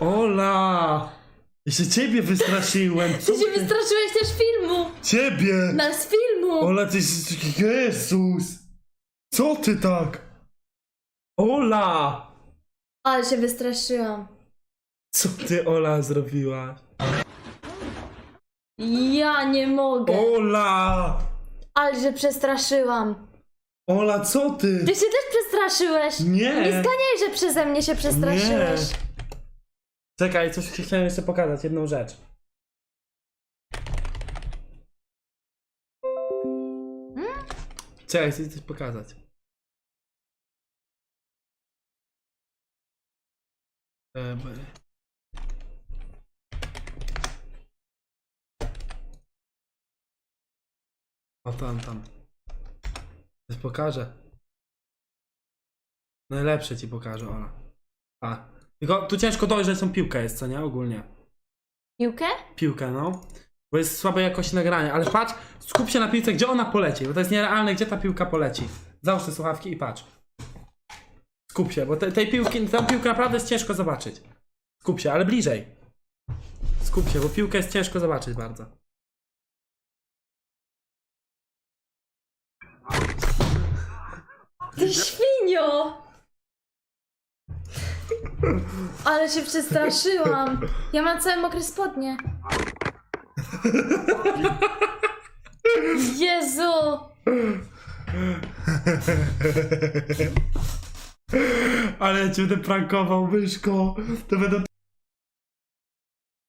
Ola! Jeszcze ciebie wystraszyłem. Ty Co się wystraszyłeś też filmu! Ciebie! Nas filmu! Ola, ty jesteś... Jezus! Co ty tak? Ola! Ale się wystraszyłam. Co ty, Ola, zrobiłaś? Ja nie mogę. Ola! Ale się przestraszyłam. Ola, co ty? Ty się też przestraszyłeś. Nie. Nie zganiaj, że przeze mnie się przestraszyłeś. Czekaj, coś ci chciałem jeszcze pokazać, jedną rzecz. Czekaj, chcę ci coś pokazać. E, b- O tam, tam. Coś pokażę. Najlepsze ci pokażę, Ola. A. Tylko tu ciężko dojść, że są piłka jest, co nie? Ogólnie. Piłkę? Piłkę, no. Bo jest słabej jakości nagranie, ale patrz, skup się na piłce, gdzie ona poleci, bo to jest nierealne, gdzie ta piłka poleci. Załóż te słuchawki i patrz. Skup się, bo te, tej piłki, tę piłkę naprawdę jest ciężko zobaczyć. Skup się, ale bliżej. Skup się, bo piłkę jest ciężko zobaczyć bardzo. Ty świnio! Ale się przestraszyłam. Ja mam całe mokre spodnie. Jezu! Ale cię będę prankował, myszko. To będą